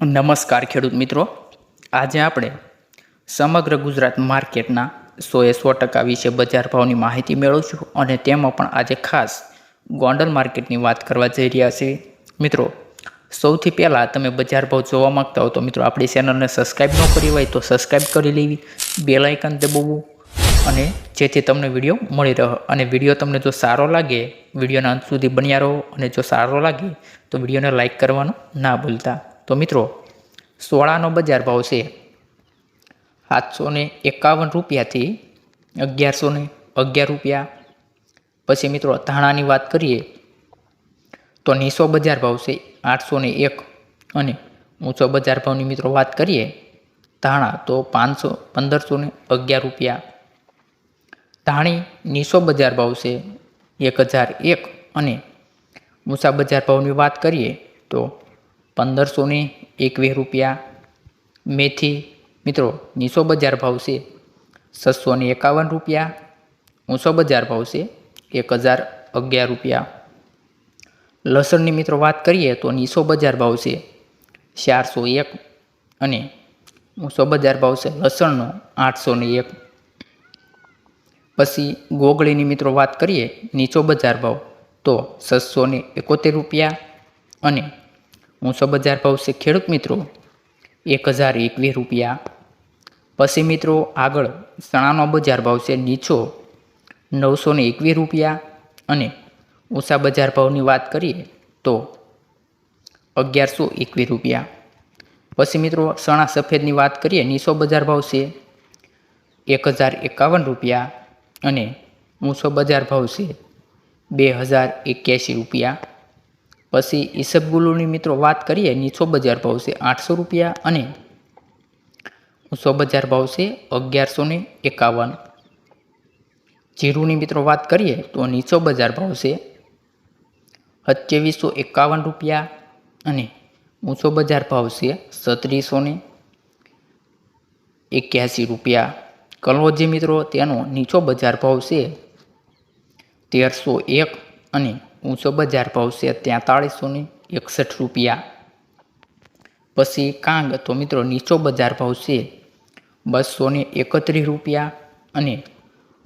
નમસ્કાર ખેડૂત મિત્રો. આજે આપણે સમગ્ર ગુજરાત માર્કેટના સોએ સો ટકા વિશે બજાર ભાવની માહિતી મેળવશું અને તેમાં પણ આજે ખાસ ગોંડલ માર્કેટની વાત કરવા જઈ રહ્યા છીએ. મિત્રો, સૌથી પહેલાં તમે બજાર ભાવ જોવા માંગતા હો તો મિત્રો આપણી ચેનલને સબસ્ક્રાઈબ ન કરી હોય તો સબસ્ક્રાઈબ કરી લેવી, બેલ આઇકન દબાવવું અને જેથી તમને વીડિયો મળી રહે. અને વીડિયો તમને જો સારો લાગે, વિડીયોના અંત સુધી બન્યા રહો અને જો સારો લાગે તો વિડીયોને લાઇક કરવાનું ના ભૂલતા. તો મિત્રો, સોળાનો બજાર ભાવ છે સાતસો ને એકાવન રૂપિયાથી અગિયારસો ને અગિયાર રૂપિયા. પછી મિત્રો, ધાણાની વાત કરીએ તો નીસો બજાર ભાવ છે આઠસો ને એક. અને ઊંચો બજાર ભાવની મિત્રો વાત કરીએ, ધાણા તો પાંચસો પંદરસો ને અગિયાર રૂપિયા. ધાણી નીસો બજાર ભાવ છે એક હજાર એક. અને ઊંચા બજાર ભાવની વાત કરીએ તો પંદરસો ને એકવીસ રૂપિયા. મેથી, મિત્રો, નીસો બજાર ભાવ છે. છસો ને એકાવન રૂપિયા. ઊંચો બજાર ભાવ છે, એક હજાર અગિયાર રૂપિયા. લસણની મિત્રો વાત કરીએ તો નીસો બજાર ભાવ છે, ચારસો એક અને ઊંચો બજાર ભાવ છે, લસણનો આઠસો ને એક. પછી ગોગળીની મિત્રો વાત કરીએ, નીચો બજાર ભાવ તો છસો ને એકોતેર રૂપિયા અને ઊંચો બજાર ભાવ છે ખેડૂત મિત્રો, એક હજાર એકવીસ રૂપિયા. પછી મિત્રો આગળ ચણાનો બજાર ભાવ છે નીચો નવસો ને એકવીસ રૂપિયા. અને ઊંચા બજાર ભાવની વાત કરીએ તો અગિયારસો એકવીસ રૂપિયા. પછી મિત્રો સણા સફેદની વાત કરીએ, નીચો બજાર ભાવ છે એક હજાર એકાવન રૂપિયા. અને ઊંચો બજાર ભાવ છે બે હજાર એક્યાસી રૂપિયા. પછી ઈસબગુલુની મિત્રો વાત કરીએ, નીચો બજાર ભાવ છે આઠસો રૂપિયા અને ઊંચો બજાર ભાવ છે અગિયારસો ને એકાવન. જીરુની મિત્રો વાત કરીએ તો નીચો બજાર ભાવ છે સત્યાવીસો એકાવન રૂપિયા અને ઊંચો બજાર ભાવ છે સત્રીસો ને એક્યાસી રૂપિયા. કલોજી મિત્રો, તેનો નીચો બજાર ભાવ છે તેરસો એક અને ઊંચો બજાર ભાવ છે તેતાળીસો ને એકસઠ રૂપિયા. પછી કાંગ, તો મિત્રો નીચો બજાર ભાવ છે બસો ને એકત્રીસ રૂપિયા અને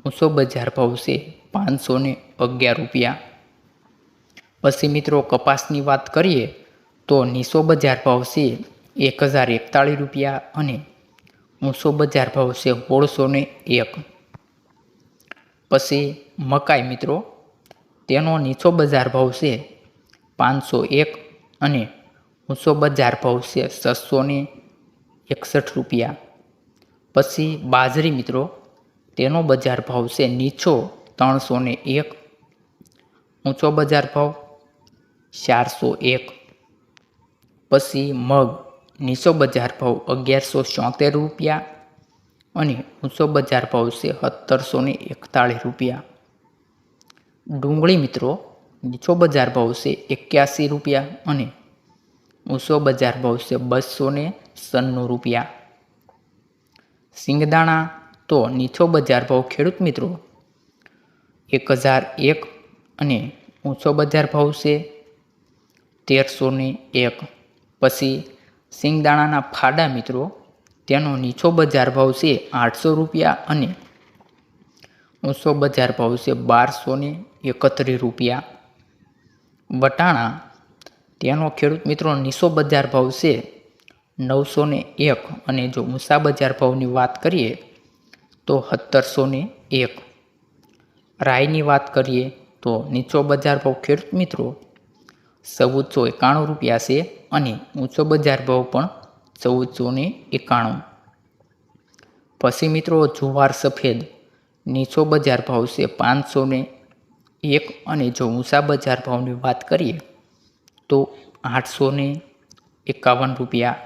ઊંચો બજાર ભાવ છે પાંચસો ને અગિયાર રૂપિયા. પછી મિત્રો કપાસની વાત કરીએ, તો નીચો બજાર ભાવ છે એક હજાર એકતાળીસ રૂપિયા અને ઊંચો બજાર ભાવ છે સોળસો ને એક. પછી મકાઈ મિત્રો તેનો નીચો બજાર ભાવ છે પાંચસો એક અને ઊંચો બજાર ભાવ છે છસો એકસઠ રૂપિયા. પછી બાજરી મિત્રો, તેનો બજાર ભાવ છે નીચો ત્રણસો એક, ઊંચો બજાર ભાવ ચારસો એક. પછી મગ, નીચો બજાર ભાવ અગિયારસો ચોતેર રૂપિયા અને ઊંચો બજાર ભાવ છે સત્તરસો એકતાળીસ રૂપિયા. ડુંગળી મિત્રો, નીચો બજાર ભાવ છે એક્યાસી રૂપિયા અને ઊંચો બજાર ભાવ છે બસો ને સન્નું રૂપિયા. સિંગદાણા તો નીચો બજાર ભાવ ખેડૂત મિત્રો એક હજાર એક અને ઊંચો બજાર ભાવ છે તેરસો ને એક. પછી સિંગદાણાના ફાડા મિત્રો, તેનો નીચો બજાર ભાવ છે આઠસો રૂપિયા અને ઊંચો બજાર ભાવ છે બારસો ને એકત્રીસ રૂપિયા. વટાણા તેનો ખેડૂત મિત્રો નીચો બજાર ભાવ છે નવસો એક. અને જો મૂસા બજાર ભાવની વાત કરીએ તો સત્તરસો એક. રાયની વાત કરીએ તો નીચો બજાર ભાવ ખેડૂત મિત્રો ચૌદસો એકાણું રૂપિયા છે અને ઊંચો બજાર ભાવ પણ ચૌદસો એકાણું. પછી મિત્રો જુવાર સફેદ, નીચો બજાર ભાવ છે પાંચસો ને એક અને જો ઊંચા બજાર ભાવની વાત કરીએ, તો આઠસો એકાવન રૂપિયા.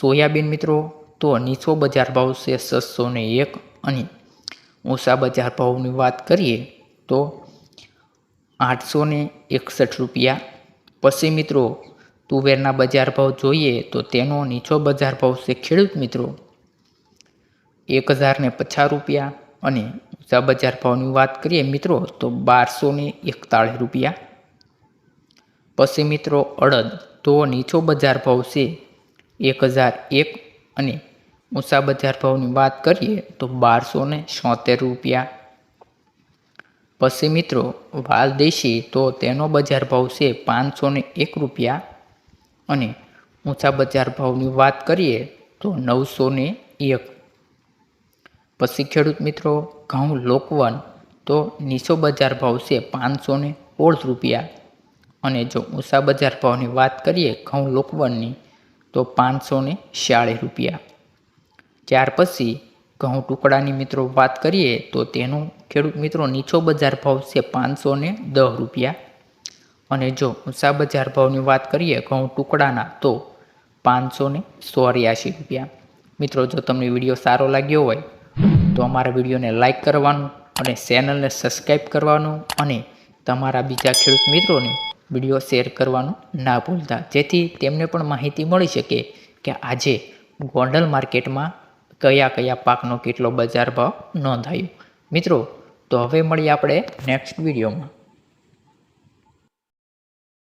સોયાબીન મિત્રો, તો નીચો બજાર ભાવ છે છસો એક. અને ઊંચા બજાર ભાવની વાત કરીએ, તો આઠસો એકસઠ રૂપિયા. પછી મિત્રો, તુવેરના બજાર ભાવ જોઈએ, તો તેનો નીચો બજાર ભાવ છે ખેડૂત મિત્રો, એક હજાર ને પચાસ રૂપિયા. અને બજાર ભાવની વાત કરીએ મિત્રો, તો બારસો ને એકતાળીસ રૂપિયા. પછી મિત્રો અડદ, તો નીચો બજાર ભાવ છે એક હજાર એક. અને ઊંચા બજાર ભાવની વાત કરીએ, તો બારસો ને છોતેર રૂપિયા. પછી મિત્રો વાલ દેશી, તો તેનો બજાર ભાવ છે પાંચસો ને એક રૂપિયા. અને ઊંચા બજાર ભાવની વાત કરીએ, તો નવસો ને એક. પછી ખેડૂત મિત્રો, ઘઉં લોકવન તો નીચો બજાર ભાવ છે પાંચસો ને રૂપિયા. અને જો ઊંચા બજાર ભાવની વાત કરીએ ઘઉં લોકવનની, તો પાંચસો ને રૂપિયા. ત્યાર પછી ઘઉં ટુકડાની મિત્રો વાત કરીએ, તો તેનો ખેડૂત મિત્રો નીચો બજાર ભાવ છે પાંચસો ને દસ રૂપિયા. અને જો ઊંચા બજાર ભાવની વાત કરીએ ઘઉં ટુકડાના, તો પાંચસો ને રૂપિયા. મિત્રો, જો તમને વીડિયો સારો લાગ્યો હોય તો અમારા વિડીયોને લાઇક કરવાનું અને ચેનલને સબસ્ક્રાઈબ કરવાનું અને તમારા બીજા ખેડૂત મિત્રોને વીડિયો શેર કરવાનું ના ભૂલતા. જેથી તેમને પણ માહિતી મળી શકે કે આજે ગોંડલ માર્કેટમાં કયા કયા પાકનો કેટલો બજાર ભાવ નોંધાયો. મિત્રો, તો હવે મળીએ આપણે નેક્સ્ટ વિડીયોમાં.